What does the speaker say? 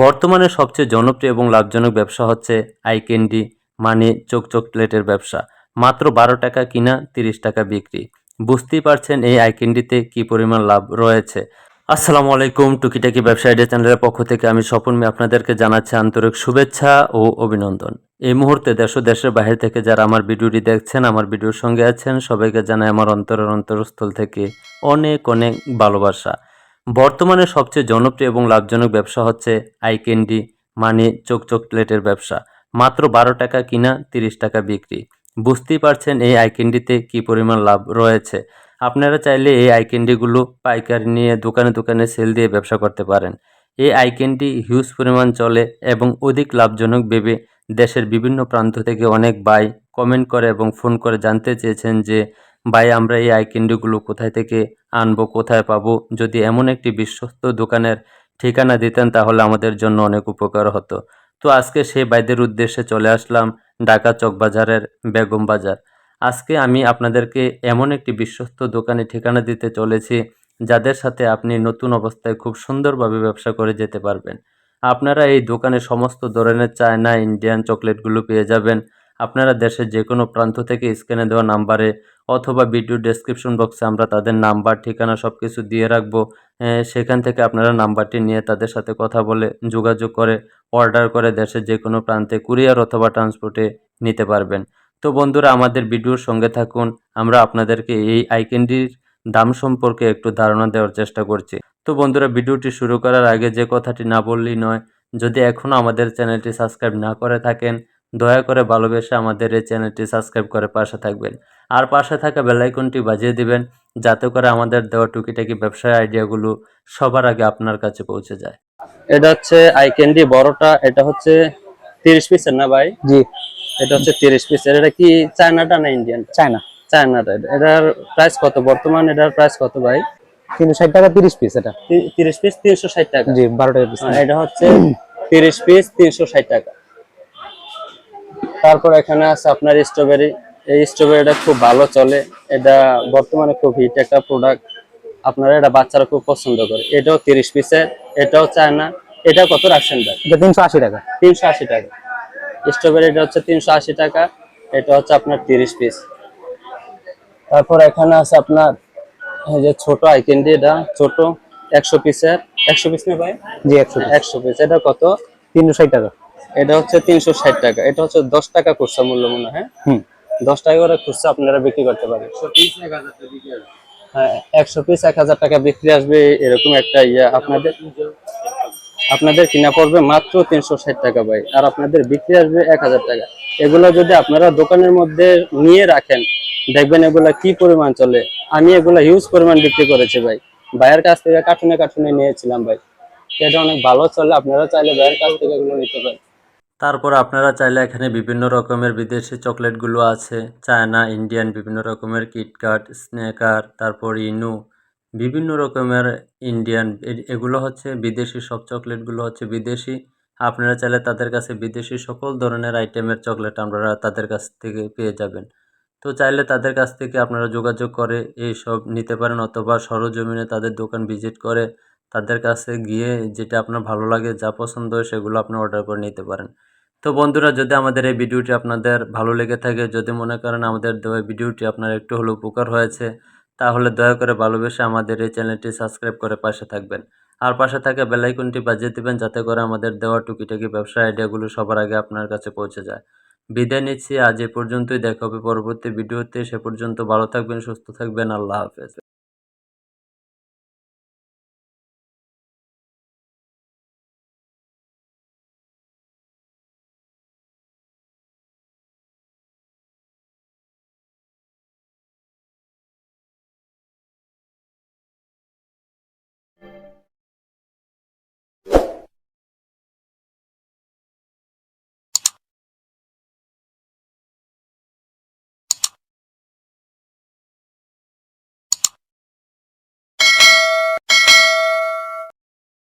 বর্তমানে সবচেয়ে জনপ্রিয় এবং লাভজনক ব্যবসা হচ্ছে আই ক্যান্ডি মানে চোখ চকলেটের ব্যবসা। মাত্র বারো টাকা কিনা তিরিশ টাকা বিক্রি। বুঝতেই পারছেন এই আই ক্যান্ডিতে কী পরিমাণ লাভ রয়েছে। আসসালামু আলাইকুম, টুকিটাকি ব্যবসা আইডিয়া চ্যানেলের পক্ষ থেকে আমি স্বপন মি আপনাদেরকে জানাচ্ছি আন্তরিক শুভেচ্ছা ও অভিনন্দন। এই মুহূর্তে দেশ ও দেশের বাইরে থেকে যারা আমার ভিডিওটি দেখছেন, আমার ভিডিওর সঙ্গে আছেন, সবাইকে জানাই আমার অন্তরের অন্তরস্থল থেকে অনেক অনেক ভালোবাসা। বর্তমানে সবচেয়ে জনপ্রিয় এবং লাভজনক ব্যবসা হচ্ছে আই ক্যান্ডি মানে চোখ চকলেটের ব্যবসা। মাত্র বারো টাকা কিনা তিরিশ টাকা বিক্রি। বুঝতেই পারছেন এই আই ক্যান্ডিতে কী পরিমাণ লাভ রয়েছে। আপনারা চাইলে এই আই ক্যান্ডিগুলো পাইকারি নিয়ে দোকানে দোকানে সেল দিয়ে ব্যবসা করতে পারেন। এই আই ক্যান্ডি হিউজ পরিমাণ চলে এবং অধিক লাভজনক ভেবে দেশের বিভিন্ন প্রান্ত থেকে অনেক বাই কমেন্ট করে এবং ফোন করে জানতে চেয়েছেন যে, ভাই, আমরা এই আই ক্যান্ডিগুলো কোথায় থেকে আনব কোথায় পাবো? যদি এমন একটি বিশ্বস্ত দোকানের ঠিকানা দিতেন তাহলে আমাদের জন্য অনেক উপকার হতো। তো আজকে সেই বাইদের উদ্দেশ্যে চলে আসলাম ঢাকা চকবাজারের বেগম বাজার। আজকে আমি আপনাদেরকে এমন একটি বিশ্বস্ত দোকানে ঠিকানা দিতে চলেছি, যাদের সাথে আপনি নতুন অবস্থায় খুব সুন্দরভাবে ব্যবসা করে যেতে পারবেন। আপনারা এই দোকানে সমস্ত ধরনের চায়না, ইন্ডিয়ান চকলেটগুলো পেয়ে যাবেন। আপনারা দেশের যে কোনো প্রান্ত থেকে স্ক্যানে দেওয়া নাম্বারে অথবা ভিডিও ডেসক্রিপশন বক্সে আমরা তাদের নাম্বার, ঠিকানা সব কিছু দিয়ে রাখব। সেখান থেকে আপনারা নাম্বারটি নিয়ে তাদের সাথে কথা বলে যোগাযোগ করে অর্ডার করে দেশের যে কোনো প্রান্তে কুরিয়ার অথবা ট্রান্সপোর্টে নিতে পারবেন। তো বন্ধুরা, আমাদের ভিডিওর সঙ্গে থাকুন। আমরা আপনাদেরকে এই আইকেনটির দাম সম্পর্কে একটু ধারণা দেওয়ার চেষ্টা করছি। তো বন্ধুরা, ভিডিওটি শুরু করার আগে যে কথাটি না বললেই নয়, যদি এখনও আমাদের চ্যানেলটি সাবস্ক্রাইব না করে থাকেন দয়া করে ভালোবেসে আমাদের এই চ্যানেলটি সাবস্ক্রাইব করে পাশে থাকবেন। আর পাশে থাকা বেলাইকনটি বাজিয়ে দিবেন যাতে করে আমাদের দেওয়া টুকিটাকি ব্যবসায় আইডিয়াগুলো সবার আগে আপনার কাছে পৌঁছে যায়। এটা হচ্ছে আই ক্যান্ডি বড়টা এটা হচ্ছে তিরিশ পিসের না ভাই? জি। এটা হচ্ছে তিরিশ পিসের এটা কি চায়নাটা না ইন্ডিয়ান চায়না। চায়নাটা। এটার প্রাইস কত? বর্তমান এটার প্রাইস কত ভাই? তিনশো ষাট টাকা তিরিশ পিস এটা। তিরিশ পিস তিনশো ষাট টাকা। জি বারো টাকা পিস এটা হচ্ছে তিরিশ পিস তিনশো ষাট টাকা। তারপর এখানে আছে আপনার স্ট্রবেরি এই স্ট্রবেরিটা খুব ভালো চলে। এটা বর্তমানে খুব হিট একটা প্রোডাক্ট আপনারা এটা বাচ্চারা খুব পছন্দ করে। এটাও তিরিশ পিসের এটাও চায় না। এটা কত রাখছেন ভাই? এটা তিনশো আশি টাকা। তিনশো আশি টাকা। স্ট্রবেরি এটা হচ্ছে তিনশো আশি টাকা। এটা হচ্ছে আপনার তিরিশ পিস তারপর এখানে আছে আপনার এই যে ছোট আইকেন্ডি এটা ছোট একশো পিসের একশো পিস না ভাই? জি একশো একশো পিস এটা কত? তিনশো ষাট টাকা। এটা হচ্ছে তিনশো ষাট টাকা। এটা হচ্ছে দশ টাকা খুচরা মূল্য মনে হয় দশ টাকা করে খুচরা আপনারা বিক্রি করতে পারেন। হ্যাঁ একশো পিস এক হাজার টাকা বিক্রি আসবে এরকম একটা ইয়ে আপনাদের। আপনাদের কিনা পড়বে মাত্র তিনশো ষাট টাকা ভাই আর আপনাদের বিক্রি আসবে এক হাজার টাকা। এগুলো যদি আপনারা দোকানের মধ্যে নিয়ে রাখেন দেখবেন এগুলা কি পরিমাণ চলে। আমি এগুলা হিউজ পরিমাণ বিক্রি করেছি ভাই। ভাইয়ের কাছ থেকে কার্টুনে কার্টুনে নিয়েছিলাম ভাই। এটা অনেক ভালো চলে আপনারা চাইলে ভাইয়ের কাছ থেকে এগুলো নিতে পারেন। তারপর আপনারা চাইলে এখানে বিভিন্ন রকমের বিদেশি চকলেটগুলো আছে। চায়না, ইন্ডিয়ান, বিভিন্ন রকমের কিটকাট স্নেকার তারপর ইনু বিভিন্ন রকমের ইন্ডিয়ান এগুলো হচ্ছে বিদেশি, সব চকলেটগুলো হচ্ছে বিদেশি। আপনারা চাইলে তাদের কাছে বিদেশি সকল ধরনের আইটেমের চকলেট আপনারা তাদের কাছ থেকে পেয়ে যাবেন। তো চাইলে তাদের কাছ থেকে আপনারা যোগাযোগ করে এই সব নিতে পারেন অথবা সরজমিনে তাদের দোকান ভিজিট করে তাদের কাছে গিয়ে যেটা আপনার ভালো লাগে, যা পছন্দ হয় সেগুলো আপনি অর্ডার করে নিতে পারেন। তো বন্ধুরা, যদি আমাদের এই ভিডিওটি আপনাদের ভালো লেগে থাকে, যদি মনে করেন আমাদের দেওয়া ভিডিওটি আপনার একটু হলেও উপকার হয়েছে, তাহলে দয়া করে ভালোবেসে আমাদের এই চ্যানেলটি সাবস্ক্রাইব করে পাশে থাকবেন। আর পাশে থাকা বেলাইকনটি বাজিয়ে দেবেন, যাতে করে আমাদের দেওয়া টুকিটাকি ব্যবসা আইডিয়াগুলো সবার আগে আপনার কাছে পৌঁছে যায়। বিদায় নিচ্ছি, আজ এ পর্যন্তই। দেখা হবে পরবর্তী ভিডিওতে। সে পর্যন্ত ভালো থাকবেন, সুস্থ থাকবেন। আল্লাহ হাফেজ।